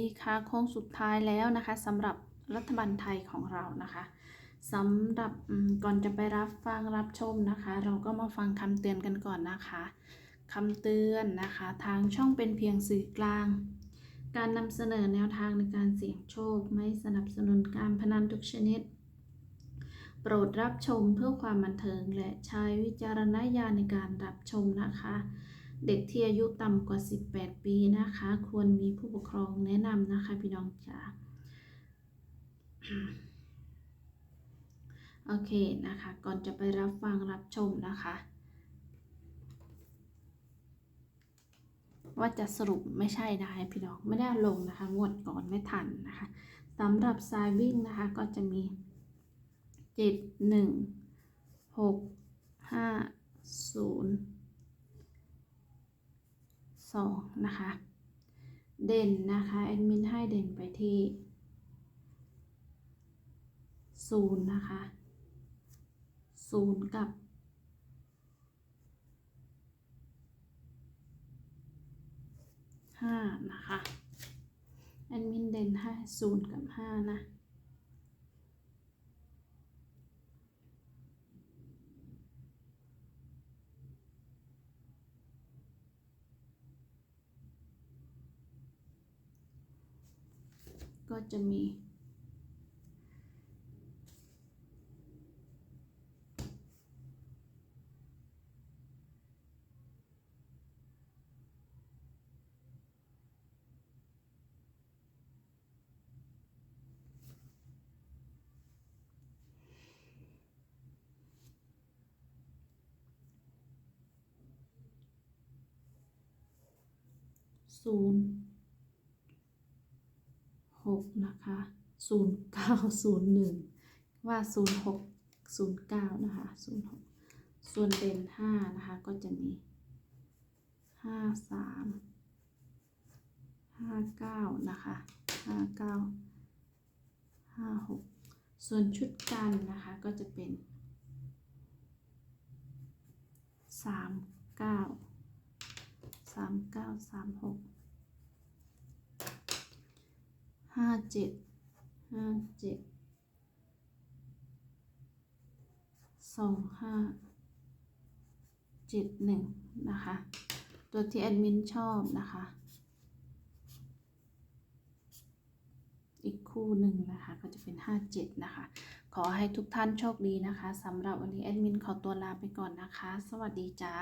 นี่ค่ะโค้งสุดท้ายแล้วนะคะสำหรับรัฐบาลไทยของเรานะคะสำหรับก่อนจะไปรับฟังรับชมนะคะ เราก็มาฟังคำเตือนกันก่อนนะคะคำเตือนนะคะ ทางช่องเป็นเพียงสื่อกลาง การนำเสนอแนวทางในการเสี่ยงโชค ไม่สนับสนุนการพนันทุกชนิด โปรดรับชมเพื่อความบันเทิงและใช้วิจารณญาณในการรับชมนะคะ เด็กที่อายุต่ำกว่า 18 ปีนะคะ ควรมีผู้ปกครองแนะนำนะคะพี่น้องจ๋าโอเคนะคะ ก่อนจะไปรับฟังรับชมนะคะ ว่าจะสรุปไม่ใช่นะคะพี่น้องไม่ได้ลงนะคะงวดก่อนไม่ทันนะคะสำหรับสายวิ่งนะคะก็จะมี 7 1 6 5 0 สองนะคะ เด่นนะคะแอดมินให้เด่นไปที่ศูนย์นะคะศูนย์กับห้านะคะแอดมินเด่นให้ศูนย์กับห้านะ ก็จะมีศูนย์ นะคะศูนย์เก้าศูนย์หนึ่งว่าศูนย์หกศูนย์เก้านะคะศูนย์หกส่วนเด่นห้านะคะก็จะมีห้าสามห้าเก้านะคะห้าเก้าห้าหกส่วนชุดกันนะคะก็จะเป็นสามเก้าสามเก้าสามหก ห้าเจ็ดห้าเจ็ดสองห้าเจ็ดหนึ่งนะคะ ตัวที่แอดมินชอบนะคะ อีกคู่หนึ่งนะคะ ก็จะเป็นห้าเจ็ดนะคะ ขอให้ทุกท่านโชคดีนะคะสำหรับวันนี้แอดมินขอตัวลาไปก่อนนะคะ สวัสดีจ้า